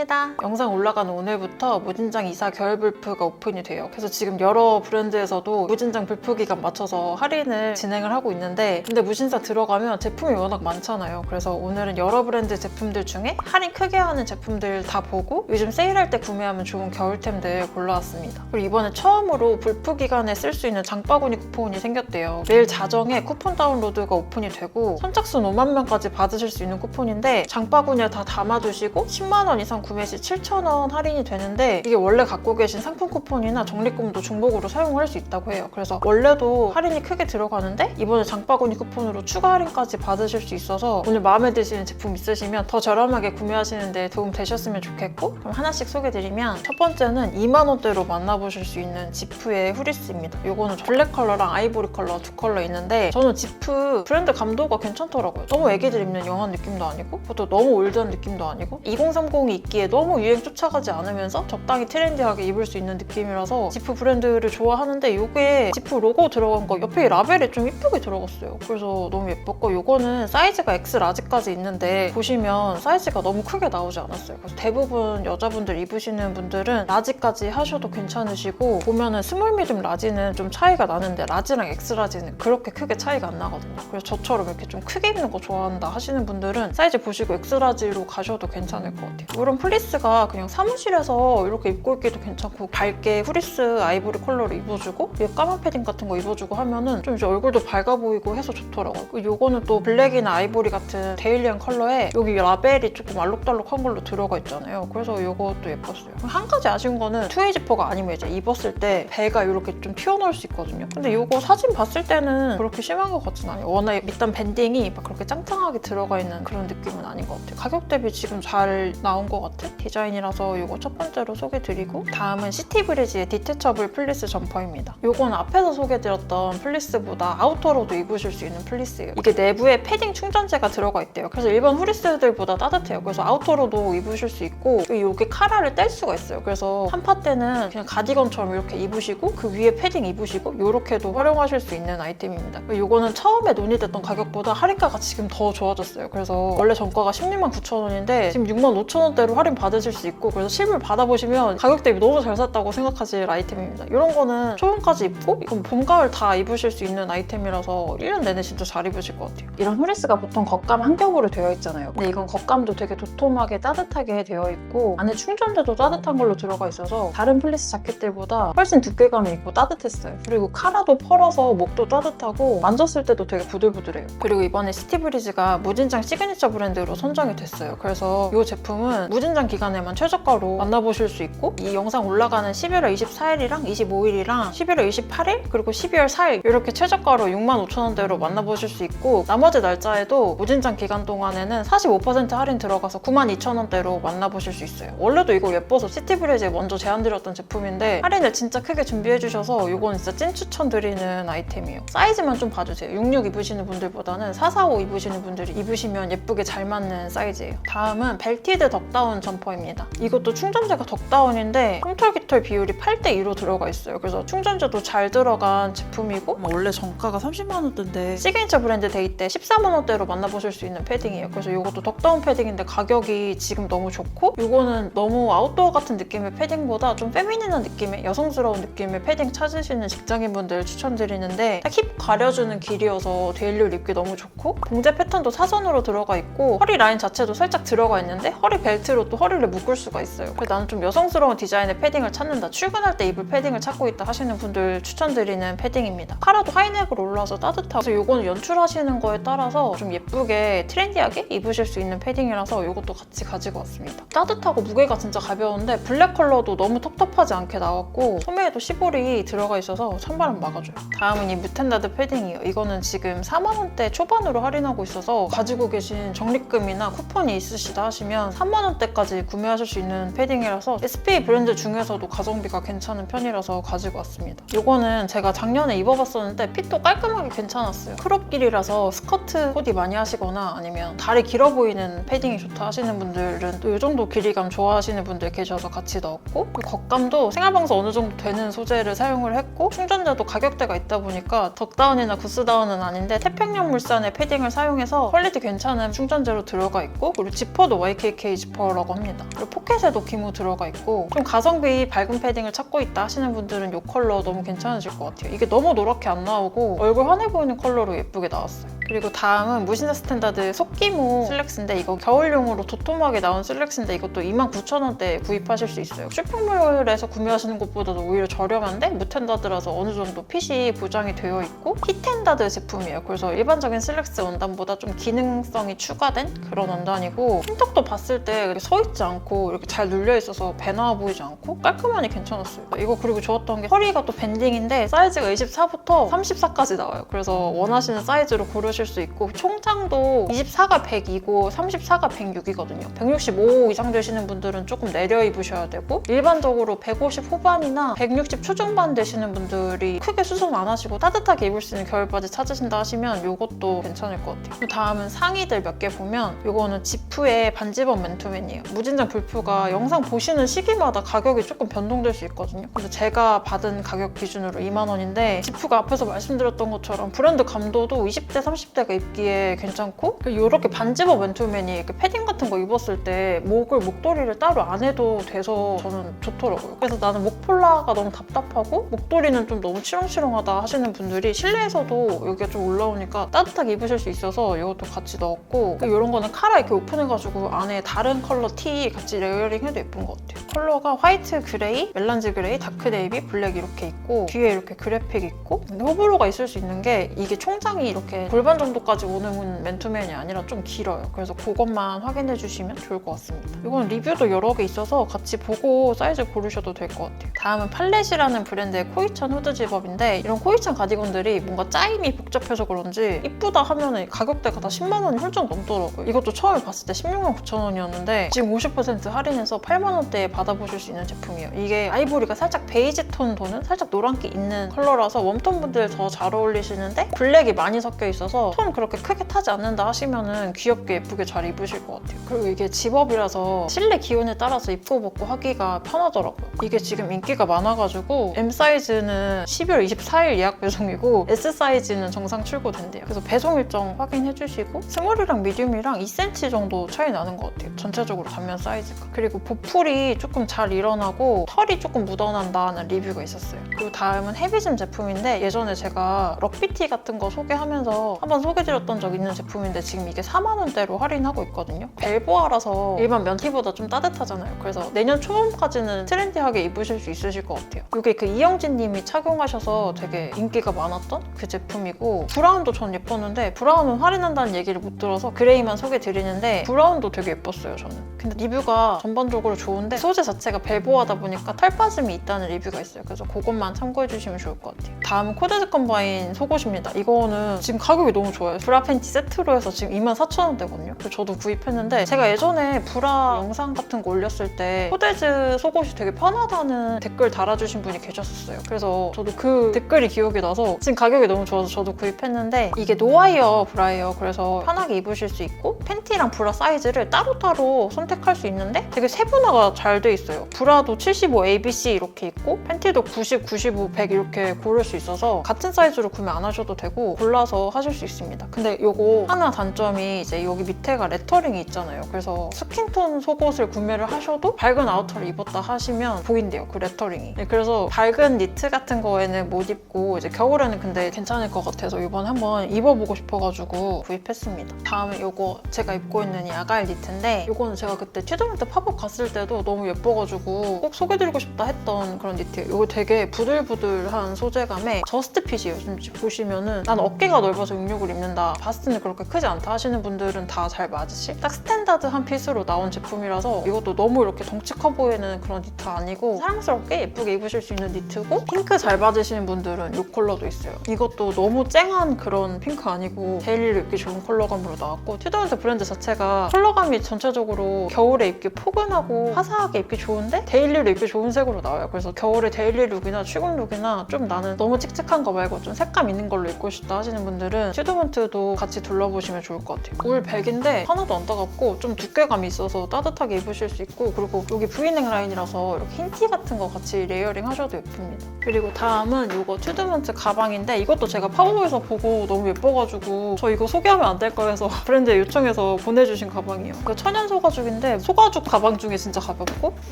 반갑습니다. 영상 올라가는 오늘부터 무진장 이사 겨울 불프가 오픈이 돼요. 그래서 지금 여러 브랜드에서도 무진장 불프 기간 맞춰서 할인을 진행을 하고 있는데 근데 무신사 들어가면 제품이 워낙 많잖아요. 그래서 오늘은 여러 브랜드 제품들 중에 할인 크게 하는 제품들 다 보고 요즘 세일할 때 구매하면 좋은 겨울템들 골라왔습니다. 그리고 이번에 처음으로 불프 기간에 쓸 수 있는 장바구니 쿠폰이 생겼대요. 매일 자정에 쿠폰 다운로드가 오픈이 되고 선착순 5만 명까지 받으실 수 있는 쿠폰인데 장바구니에 다 담아두시고 10만 원 이상 구매 시 7천 원 할인이 되는데 이게 원래 갖고 계신 상품 쿠폰이나 적립금도 중복으로 사용할 수 있다고 해요. 그래서 원래도 할인이 크게 들어가는데 이번에 장바구니 쿠폰으로 추가 할인까지 받으실 수 있어서 오늘 마음에 드시는 제품 있으시면 더 저렴하게 구매하시는데 도움 되셨으면 좋겠고 그럼 하나씩 소개드리면 첫 번째는 2만 원대로 만나보실 수 있는 지프의 후리스입니다. 이거는 블랙 컬러랑 아이보리 컬러 두 컬러 있는데 저는 지프 브랜드 감도가 괜찮더라고요. 너무 애기들 입는 영한 느낌도 아니고 그것도 너무 올드한 느낌도 아니고 2030이 입기에 너무 유행 쫓아가지 않으면서 적당히 트렌디하게 입을 수 있는 느낌이라서 지프 브랜드를 좋아하는데 이게 지프 로고 들어간 거 옆에 라벨이 좀 이쁘게 들어갔어요. 그래서 너무 예뻤고 이거는 사이즈가 X 라지까지 있는데 보시면 사이즈가 너무 크게 나오지 않았어요. 그래서 대부분 여자분들 입으시는 분들은 라지까지 하셔도 괜찮으시고 보면은 스몰 미디움 라지는 좀 차이가 나는데 라지랑 X 라지는 그렇게 크게 차이가 안 나거든요. 그래서 저처럼 이렇게 좀 크게 입는 거 좋아한다 하시는 분들은 사이즈 보시고 X 라지로 가셔도 괜찮을 것 같아요. 이런 플리스가 그냥 사무실에서 이렇게 입고 있기도 괜찮고 밝게 프리스 아이보리 컬러로 입어주고 위에 까만 패딩 같은 거 입어주고 하면은 좀 이제 얼굴도 밝아 보이고 해서 좋더라고요. 그리고 요거는 또 블랙이나 아이보리 같은 데일리한 컬러에 여기 라벨이 조금 알록달록한 걸로 들어가 있잖아요. 그래서 요것도 예뻤어요. 한 가지 아쉬운 거는 투웨이 지퍼가 아니면 이제 입었을 때 배가 이렇게 좀 튀어나올 수 있거든요. 근데 요거 사진 봤을 때는 그렇게 심한 것 같진 않아요. 워낙 밑단 밴딩이 막 그렇게 짱짱하게 들어가 있는 그런 느낌은 아닌 것 같아요. 가격 대비 지금 잘 나온 것 같은 디자인이라서 요거 첫 번째로 소개드리고 다음은 시티브리지의 디테처블 플리스 점퍼입니다. 요건 앞에서 소개드렸던 플리스보다 아우터로도 입으실 수 있는 플리스예요. 이게 내부에 패딩 충전재가 들어가 있대요. 그래서 일반 후리스들보다 따뜻해요. 그래서 아우터로도 입으실 수 있고 여기 카라를 뗄 수가 있어요. 그래서 한파 때는 그냥 가디건처럼 이렇게 입으시고 그 위에 패딩 입으시고 이렇게도 활용하실 수 있는 아이템입니다. 요거는 처음에 논의됐던 가격보다 할인가가 지금 더 좋아졌어요. 그래서 원래 전가가 16만 9천 원인데 지금 6만 5천 원대로 할인 받으실 수 있고 그래서 실물 받아보시면 가격 대비 너무 잘 샀다고 생각하실 아이템입니다. 이런 거는 초봄까지 입고 이건 봄, 가을 다 입으실 수 있는 아이템이라서 1년 내내 진짜 잘 입으실 것 같아요. 이런 후리스가 보통 겉감 한 겹으로 되어 있잖아요. 근데 이건 겉감도 되게 도톰하게 따뜻하게 되어 있고 안에 충전재도 따뜻한 걸로 들어가 있어서 다른 플리스 자켓들보다 훨씬 두께감이 있고 따뜻했어요. 그리고 카라도 펄어서 목도 따뜻하고 만졌을 때도 되게 부들부들해요. 그리고 이번에 시티브리즈가 무진장 시그니처 브랜드로 선정이 됐어요. 그래서 이 제품은 무진장 기간에만 최저가로 만나보실 수 있고 이 영상 올라가는 11월 24일이랑 25일이랑 11월 28일 그리고 12월 4일 이렇게 최저가로 6만 5천 원대로 만나보실 수 있고 나머지 날짜에도 무진장 기간 동안에는 45% 할인 들어가서 9만 2천 원대로 만나보실 수 있어요. 원래도 이거 예뻐서 시티브리즈에 먼저 제안드렸던 제품인데 할인을 진짜 크게 준비해주셔서 이건 진짜 찐 추천드리는 아이템이에요. 사이즈만 좀 봐주세요. 66 입으시는 분들보다는 445 입으시는 분들이 입으시면 예쁘게 잘 맞는 사이즈예요. 다음은 벨티드 덕다운 점퍼입니다. 이것도 충전재가 덕다운인데 홈털깃털 비율이 8대2로 들어가 있어요. 그래서 충전재도 잘 들어간 제품이고 뭐 원래 정가가 30만 원대인데 시그니처 브랜드 데이 때 14만 원대로 만나보실 수 있는 패딩이에요. 그래서 이것도 덕다운 패딩인데 가격이 지금 너무 좋고 이거는 너무 아웃도어 같은 느낌의 패딩보다 좀 페미닌한 느낌의 여성스러운 느낌의 패딩 찾으시는 직장인분들 추천드리는데 딱 힙 가려주는 길이어서 데일리로 입기 너무 좋고 봉제 패턴도 사선으로 들어가 있고 허리 라인 자체도 살짝 들어가 있는데 허리 벨트로 또 허리를 묶을 수가 있어요. 그래서 나는 좀 여성스러운 디자인의 패딩을 찾는다. 출근할 때 입을 패딩을 찾고 있다 하시는 분들 추천드리는 패딩입니다. 카라도 하이넥으로 올라와서 따뜻하고 그래서 이거는 연출하시는 거에 따라서 좀 예쁘게 트렌디하게 입으실 수 있는 패딩이라서 이것도 같이 가지고 왔습니다. 따뜻하고 무게가 진짜 가벼운데 블랙 컬러도 너무 텁텁하지 않게 나왔고 소매에도 시볼이 들어가 있어서 찬바람 막아줘요. 다음은 이 뮤텐다드 패딩이에요. 이거는 지금 4만 원대 초반으로 할인하고 있어서 가지고 계신 적립금이나 쿠폰이 있으시다 하시면 3만 원대까지 구매하실 수 있는 패딩이라서 SPA 브랜드 중에서도 가성비가 괜찮은 편이라서 가지고 왔습니다. 이거는 제가 작년에 입어봤었는데 핏도 깔끔하게 괜찮았어요. 크롭 길이라서 스커트 코디 많이 하시거나 아니면 다리 길어 보이는 패딩이 좋다 하시는 분들은 또 이 정도 길이감 좋아하시는 분들 계셔서 같이 넣었고 그리고 겉감도 생활방수 어느 정도 되는 소재를 사용을 했고 충전자도 가격대가 있다 보니까 덕다운이나 구스다운은 아닌데 태평양 물산의 패딩을 사용해서 퀄리티 괜찮은 충전재로 들어가 있고 그리고 지퍼도 YKK 지퍼라고 있다고 합니다. 그리고 포켓에도 기모 들어가 있고 좀 가성비 밝은 패딩을 찾고 있다 하시는 분들은 이 컬러 너무 괜찮으실 것 같아요. 이게 너무 노랗게 안 나오고 얼굴 환해 보이는 컬러로 예쁘게 나왔어요. 그리고 다음은 무신사 스탠다드 속기모 슬랙스인데 이거 겨울용으로 도톰하게 나온 슬랙스인데 이것도 29,000원대에 구입하실 수 있어요. 쇼핑몰에서 구매하시는 것보다도 오히려 저렴한데 무텐다드라서 어느 정도 핏이 보장이 되어 있고 히텐다드 제품이에요. 그래서 일반적인 슬랙스 원단보다 좀 기능성이 추가된 그런 원단이고 핀턱도 봤을 때 이렇게 서 있지 않고 이렇게 잘 눌려 있어서 배 나와 보이지 않고 깔끔하니 괜찮았어요. 이거 그리고 좋았던 게 허리가 또 밴딩인데 사이즈가 24부터 34까지 나와요. 그래서 원하시는 사이즈로 고르 실 수 있고 총장도 24가 102고 34가 106이거든요. 165 이상 되시는 분들은 조금 내려 입으셔야 되고 일반적으로 150 후반이나 160 초중반 되시는 분들이 크게 수선 안 하시고 따뜻하게 입을 수 있는 겨울 바지 찾으신다 하시면 이것도 괜찮을 것 같아요. 그 다음은 상의들 몇 개 보면 이거는 지프의 반지번 맨투맨이에요. 무진장 불프가 영상 보시는 시기마다 가격이 조금 변동될 수 있거든요. 그래서 제가 받은 가격 기준으로 2만 원인데 지프가 앞에서 말씀드렸던 것처럼 브랜드 감도도 20대, 30대 가 입기에 괜찮고 이렇게 반지버 맨투맨이 이렇게 패딩 같은 거 입었을 때 목을 목도리를 따로 안 해도 돼서 저는 좋더라고요. 그래서 나는 목폴라가 너무 답답하고 목도리는 좀 너무 치렁치렁하다 하시는 분들이 실내에서도 여기가 좀 올라오니까 따뜻하게 입으실 수 있어서 이것도 같이 넣었고 이런 거는 카라 이렇게 오픈해가지고 안에 다른 컬러 티 같이 레이어링해도 예쁜 것 같아요. 컬러가 화이트 그레이, 멜란지 그레이, 다크 네이비, 블랙 이렇게 있고 뒤에 이렇게 그래픽 있고 근데 호불호가 있을 수 있는 게 이게 총장이 이렇게 골반 정도까지 오는 맨투맨이 아니라 좀 길어요. 그래서 그것만 확인해 주시면 좋을 것 같습니다. 이건 리뷰도 여러 개 있어서 같이 보고 사이즈 고르셔도 될 것 같아요. 다음은 팔렛이라는 브랜드의 코이천 후드 집업인데 이런 코이천 가디건들이 뭔가 짜임이 복잡해서 그런지 이쁘다 하면 가격대가 다 10만 원이 훌쩍 넘더라고요. 이것도 처음에 봤을 때 16만 9천 원이었는데 지금 50% 할인해서 8만 원대에 받아보실 수 있는 제품이에요. 이게 아이보리가 살짝 베이지 톤 도는 살짝 노란기 있는 컬러라서 웜톤 분들 더 잘 어울리시는데 블랙이 많이 섞여 있어서 톤 그렇게 크게 타지 않는다 하시면은 귀엽게 예쁘게 잘 입으실 것 같아요. 그리고 이게 집업이라서 실내 기온에 따라서 입고 벗고 하기가 편하더라고요. 이게 지금 인기가 많아가지고 M 사이즈는 12월 24일 예약 배송이고 S 사이즈는 정상 출고된대요. 그래서 배송 일정 확인해 주시고 스몰이랑 미디움이랑 2cm 정도 차이 나는 것 같아요. 전체적으로 단면 사이즈가. 그리고 보풀이 조금 잘 일어나고 털이 조금 묻어난다는 리뷰가 있었어요. 그리고 다음은 헤비즘 제품인데 예전에 제가 럭비티 같은 거 소개하면서 한번 소개드렸던 적 있는 제품인데 지금 이게 4만 원대로 할인하고 있거든요. 벨보아라서 일반 면티보다 좀 따뜻하잖아요. 그래서 내년 초봄까지는 트렌디하게 입으실 수 있으실 것 같아요. 이게 그 이영진 님이 착용하셔서 되게 인기가 많았던 그 제품이고 브라운도 전 예뻤는데 브라운은 할인한다는 얘기를 못 들어서 그레이만 소개드리는데 브라운도 되게 예뻤어요 저는. 근데 리뷰가 전반적으로 좋은데 소재 자체가 벨보아다 보니까 털 빠짐이 있다는 리뷰가 있어요. 그래서 그것만 참고해 주시면 좋을 것 같아요. 다음은 코데즈 컴바인 속옷입니다. 이거는 지금 가격이 너무 좋아요. 브라 팬티 세트로 해서 지금 24,000원대거든요. 그래서 저도 구입했는데 제가 예전에 브라 영상 같은 거 올렸을 때 코데즈 속옷이 되게 편하다는 댓글 달아주신 분이 계셨었어요. 그래서 저도 그 댓글이 기억이 나서 지금 가격이 너무 좋아서 저도 구입했는데 이게 노와이어 브라예요. 그래서 편하게 입으실 수 있고 팬티랑 브라 사이즈를 따로따로 선택할 수 있는데 되게 세분화가 잘 돼 있어요. 브라도 75 ABC 이렇게 있고 팬티도 90, 95, 100 이렇게 고를 수 있어서 같은 사이즈로 구매 안 하셔도 되고 골라서 하실 수 있 있습니다. 근데 요거 하나 단점이 이제 여기 밑에가 레터링이 있잖아요. 그래서 스킨톤 속옷을 구매를 하셔도 밝은 아우터를 입었다 하시면 보인대요. 그 레터링이. 네, 그래서 밝은 니트 같은 거에는 못 입고 이제 겨울에는 근데 괜찮을 것 같아서 이번에 한번 입어보고 싶어가지고 구입했습니다. 다음에 요거 제가 입고 있는 이 아가일 니트인데 요거는 제가 그때 튜드민트 팝업 갔을 때도 너무 예뻐가지고 꼭 소개드리고 싶다 했던 그런 니트예요. 요거 되게 부들부들한 소재감에 저스트핏이에요. 지금 보시면은 난 어깨가 넓어서 66 얼굴 입는다 바스틴이 그렇게 크지 않다 하시는 분들은 다 잘 맞으실? 딱 스탠다드한 핏으로 나온 제품이라서 이것도 너무 이렇게 덩치 커 보이는 그런 니트 아니고 사랑스럽게 예쁘게 입으실 수 있는 니트고 핑크 잘 맞으시는 분들은 이 컬러도 있어요. 이것도 너무 쨍한 그런 핑크 아니고 데일리로 입기 좋은 컬러감으로 나왔고 튜더랜드 브랜드 자체가 컬러감이 전체적으로 겨울에 입기 포근하고 화사하게 입기 좋은데 데일리로 입기 좋은 색으로 나와요. 그래서 겨울에 데일리 룩이나 출근 룩이나 좀 나는 너무 칙칙한 거 말고 좀 색감 있는 걸로 입고 싶다 하시는 분들은 튜더 트리트먼트도 같이 둘러보시면 좋을 것 같아요. 울 100인데 하나도 안 따갑고 좀 두께감이 있어서 따뜻하게 입으실 수 있고 그리고 여기 V넥 라인이라서 이렇게 흰티 같은 거 같이 레이어링 하셔도 예쁩니다. 그리고 다음은 이거 튜드먼트 가방인데 이것도 제가 파워에서 보고 너무 예뻐가지고 저 이거 소개하면 안 될 거여서 브랜드에 요청해서 보내주신 가방이에요. 그 천연 소가죽인데 소가죽 가방 중에 진짜 가볍고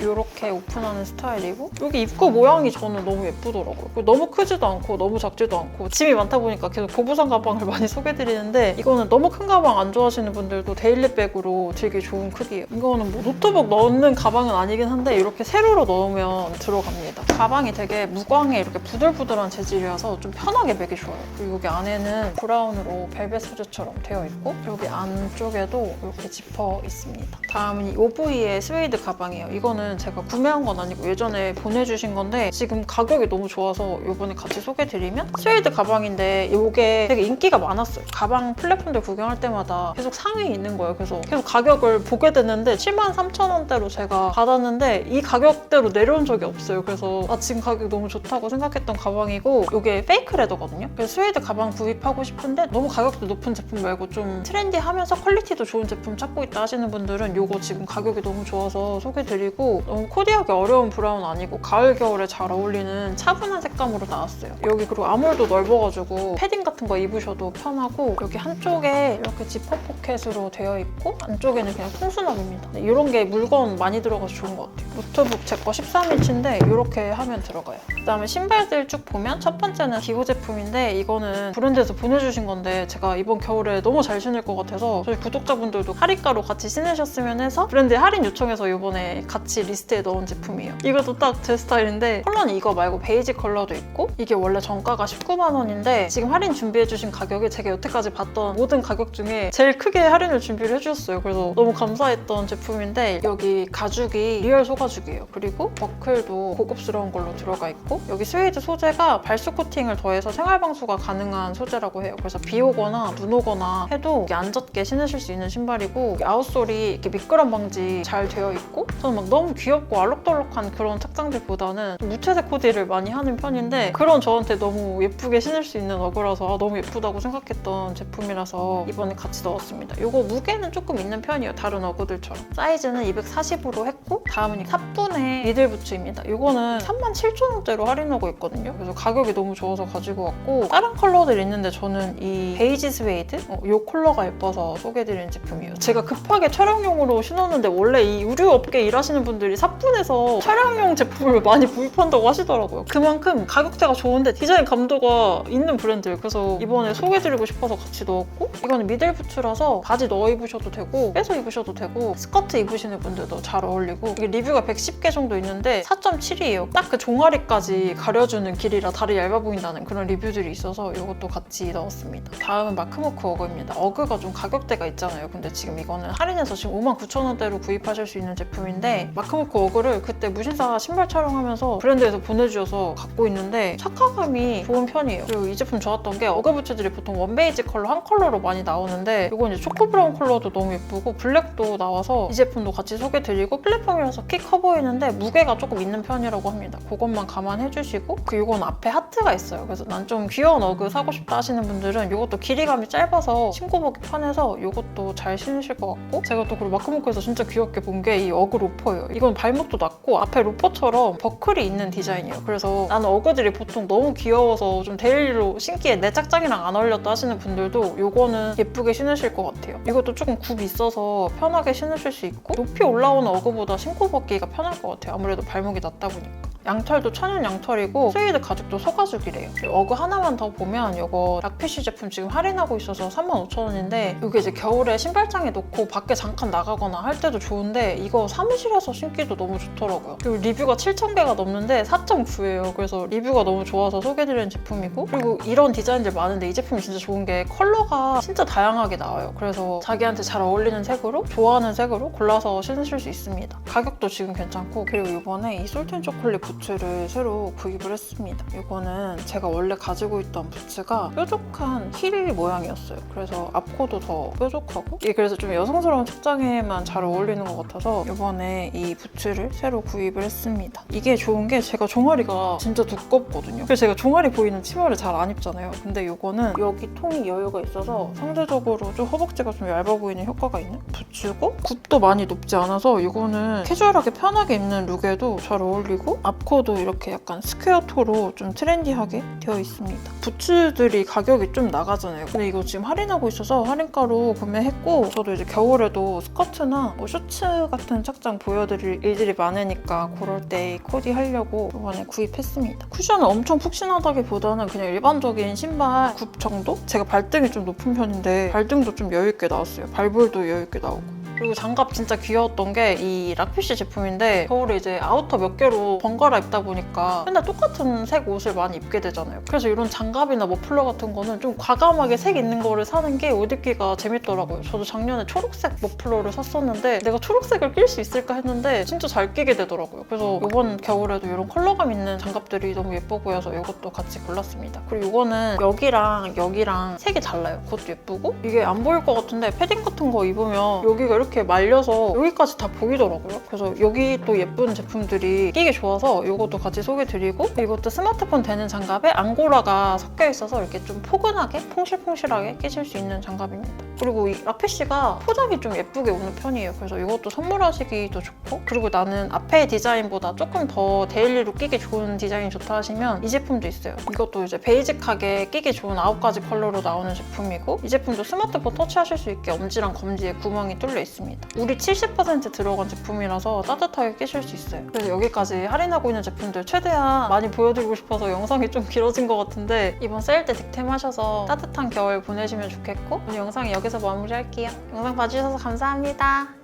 이렇게 오픈하는 스타일이고 여기 입구 모양이 저는 너무 예쁘더라고요. 너무 크지도 않고 너무 작지도 않고 짐이 많다 보니까 계속 고부상 가방을 많이 소개드리는데 이거는 너무 큰 가방 안 좋아하시는 분들도 데일리백으로 되게 좋은 크기예요. 이거는 뭐 노트북 넣는 가방은 아니긴 한데 이렇게 세로로 넣으면 들어갑니다. 가방이 되게 무광에 이렇게 부들부들한 재질이라서 좀 편하게 매기 좋아요. 그리고 여기 안에는 브라운으로 벨벳 소재처럼 되어 있고 여기 안쪽에도 이렇게 지퍼 있습니다. 다음은 이 OV의 스웨이드 가방이에요. 이거는 제가 구매한 건 아니고 예전에 보내주신 건데 지금 가격이 너무 좋아서 이번에 같이 소개드리면 스웨이드 가방인데 이게 되게 인기가 많 았어요. 가방 플랫폼들 구경할 때마다 계속 상위에 있는 거예요. 그래서 계속 가격을 보게 됐는데 73,000원대로 제가 받았는데 이 가격대로 내려온 적이 없어요. 그래서 아 지금 가격 너무 좋다고 생각했던 가방이고 이게 페이크 레더거든요. 그래서 스웨이드 가방 구입하고 싶은데 너무 가격도 높은 제품 말고 좀 트렌디하면서 퀄리티도 좋은 제품 찾고 있다 하시는 분들은 이거 지금 가격이 너무 좋아서 소개드리고 너무 코디하기 어려운 브라운 아니고 가을 겨울에 잘 어울리는 차분한 색감으로 나왔어요. 여기 그리고 아몰도 넓어가지고 패딩 같은 거 입으셔도 편하고 여기 한쪽에 이렇게 지퍼 포켓으로 되어 있고 안쪽에는 그냥 통수납입니다. 이런 게 물건 많이 들어가서 좋은 것 같아요. 노트북 제 거 13인치인데 이렇게 하면 들어가요. 그다음에 신발들 쭉 보면 첫 번째는 기고 제품인데 이거는 브랜드에서 보내주신 건데 제가 이번 겨울에 너무 잘 신을 것 같아서 저희 구독자분들도 할인가로 같이 신으셨으면 해서 브랜드에 할인 요청해서 이번에 같이 리스트에 넣은 제품이에요. 이것도 딱 제 스타일인데 컬러는 이거 말고 베이지 컬러도 있고 이게 원래 정가가 19만 원인데 지금 할인 준비해주신 가격이 제가 여태까지 봤던 모든 가격 중에 제일 크게 할인을 준비를 해주셨어요. 그래서 너무 감사했던 제품인데 여기 가죽이 리얼 소가죽이에요. 그리고 버클도 고급스러운 걸로 들어가 있고 여기 스웨이드 소재가 발수 코팅을 더해서 생활 방수가 가능한 소재라고 해요. 그래서 비 오거나 눈 오거나 해도 안 젖게 신으실 수 있는 신발이고 아웃솔이 이렇게 미끄럼 방지 잘 되어 있고 저는 막 너무 귀엽고 알록달록한 그런 착장들보다는 무채색 코디를 많이 하는 편인데 그런 저한테 너무 예쁘게 신을 수 있는 어그라서 아, 너무 예쁘다고 생각 했던 제품이라서 이번에 같이 넣었습니다. 이거 무게는 조금 있는 편이에요. 다른 어그들처럼. 사이즈는 240으로 했고 다음은 이 삽분의 미들 부츠입니다. 이거는 37,000원대로 할인하고 있거든요. 그래서 가격이 너무 좋아서 가지고 왔고 다른 컬러들 있는데 저는 이 베이지 스웨이드 어, 이 컬러가 예뻐서 소개해드리는 제품이에요. 제가 급하게 촬영용으로 신었는데 원래 이 의류 업계 일하시는 분들이 삽분에서 촬영용 제품을 많이 구입한다고 하시더라고요. 그만큼 가격대가 좋은데 디자인 감도가 있는 브랜드예요. 그래서 이번에 소개해드 리고 싶어서 같이 넣었고 이거는 미들 부츠라서 바지 넣어 입으셔도 되고 빼서 입으셔도 되고 스커트 입으시는 분들도 잘 어울리고 이게 리뷰가 110개 정도 있는데 4.7이에요. 딱 그 종아리까지 가려주는 길이라 다리 얇아 보인다는 그런 리뷰들이 있어서 이것도 같이 넣었습니다. 다음은 마크모크 어그입니다. 어그가 좀 가격대가 있잖아요. 근데 지금 이거는 할인해서 지금 59,000원대로 구입하실 수 있는 제품인데 마크모크 어그를 그때 무신사 신발 촬영하면서 브랜드에서 보내주셔서 갖고 있는데 착화감이 좋은 편이에요. 그리고 이 제품 좋았던 게 어그 부츠들이 보통 원베이지 컬러 한 컬러로 많이 나오는데 이건 이제 초코 브라운 컬러도 너무 예쁘고 블랙도 나와서 이 제품도 같이 소개드리고 플랫폼이라서 키 커 보이는데 무게가 조금 있는 편이라고 합니다. 그것만 감안해 주시고 그 이건 앞에 하트가 있어요. 그래서 난 좀 귀여운 어그 사고 싶다 하시는 분들은 이것도 길이감이 짧아서 신고 보기 편해서 이것도 잘 신으실 것 같고 제가 또 그리고 마크모크에서 진짜 귀엽게 본 게 이 어그 로퍼예요. 이건 발목도 낮고 앞에 로퍼처럼 버클이 있는 디자인이에요. 그래서 나는 어그들이 보통 너무 귀여워서 좀 데일리로 신기에 내 짝짝이랑 안 어울렸다 하시는 분들도 이거는 예쁘게 신으실 것 같아요. 이것도 조금 굽 있어서 편하게 신으실 수 있고 높이 올라오는 어그보다 신고 벗기가 편할 것 같아요. 아무래도 발목이 낮다 보니까. 양털도 천연 양털이고 스웨이드 가죽도 소가죽이래요. 어그 하나만 더 보면 이거 락피쉬 제품 지금 할인하고 있어서 35,000원인데 이게 이제 겨울에 신발장에 놓고 밖에 잠깐 나가거나 할 때도 좋은데 이거 사무실에서 신기도 너무 좋더라고요. 그리고 리뷰가 7,000개가 넘는데 4.9예요. 그래서 리뷰가 너무 좋아서 소개드리는 제품이고 그리고 이런 디자인들 많은데 이 제품이 진짜 좋은 게 컬러가 진짜 다양하게 나와요. 그래서 자기한테 잘 어울리는 색으로 좋아하는 색으로 골라서 신으실 수 있습니다. 가격도 지금 괜찮고 그리고 이번에 이 솔튼 초콜릿 부츠 부츠를 새로 구입을 했습니다. 이거는 제가 원래 가지고 있던 부츠가 뾰족한 힐 모양이었어요. 그래서 앞코도 더 뾰족하고 이게 그래서 좀 여성스러운 착장에만 잘 어울리는 것 같아서 이번에 이 부츠를 새로 구입을 했습니다. 이게 좋은 게 제가 종아리가 진짜 두껍거든요. 그래서 제가 종아리 보이는 치마를 잘 안 입잖아요. 근데 이거는 여기 통이 여유가 있어서 상대적으로 좀 허벅지가 좀 얇아 보이는 효과가 있는 부츠고 굽도 많이 높지 않아서 이거는 캐주얼하게 편하게 입는 룩에도 잘 어울리고 앞 코도 이렇게 약간 스퀘어 토로 좀 트렌디하게 되어 있습니다. 부츠들이 가격이 좀 나가잖아요. 근데 이거 지금 할인하고 있어서 할인가로 구매했고 저도 이제 겨울에도 스커트나 뭐 셔츠 같은 착장 보여드릴 일들이 많으니까 그럴 때 코디 하려고 이번에 구입했습니다. 쿠션은 엄청 푹신하다기보다는 그냥 일반적인 신발 굽 정도? 제가 발등이 좀 높은 편인데 발등도 좀 여유있게 나왔어요. 발볼도 여유있게 나오고. 그리고 장갑 진짜 귀여웠던 게이 락피쉬 제품인데 겨울에 이제 아우터 몇 개로 번갈아 입다 보니까 맨날 똑같은 색 옷을 많이 입게 되잖아요. 그래서 이런 장갑이나 머플러 같은 거는 좀 과감하게 색 있는 거를 사는 게 옷 입기가 재밌더라고요. 저도 작년에 초록색 머플러를 샀었는데 내가 초록색을 낄 수 있을까 했는데 진짜 잘 끼게 되더라고요. 그래서 이번 겨울에도 이런 컬러감 있는 장갑들이 너무 예뻐 보여서 이것도 같이 골랐습니다. 그리고 이거는 여기랑 여기랑 색이 달라요. 그것도 예쁘고 이게 안 보일 것 같은데 패딩 같은 거 입으면 여기가 이렇게 말려서 여기까지 다 보이더라고요. 그래서 여기 또 예쁜 제품들이 끼기 좋아서 이것도 같이 소개드리고 이것도 스마트폰 되는 장갑에 앙고라가 섞여 있어서 이렇게 좀 포근하게 퐁실퐁실하게 끼실 수 있는 장갑입니다. 그리고 이 라피쉬가 포장이 좀 예쁘게 오는 편이에요. 그래서 이것도 선물하시기도 좋고 그리고 나는 앞에 디자인보다 조금 더 데일리로 끼기 좋은 디자인이 좋다 하시면 이 제품도 있어요. 이것도 이제 베이직하게 끼기 좋은 아홉 가지 컬러로 나오는 제품이고 이 제품도 스마트폰 터치하실 수 있게 엄지랑 검지에 구멍이 뚫려 있습니다. 우리 70% 들어간 제품이라서 따뜻하게 끼실 수 있어요. 그래서 여기까지 할인하고 있는 제품들 최대한 많이 보여드리고 싶어서 영상이 좀 길어진 것 같은데 이번 세일 때 득템하셔서 따뜻한 겨울 보내시면 좋겠고 오늘 영상 여기서 마무리할게요. 영상 봐주셔서 감사합니다.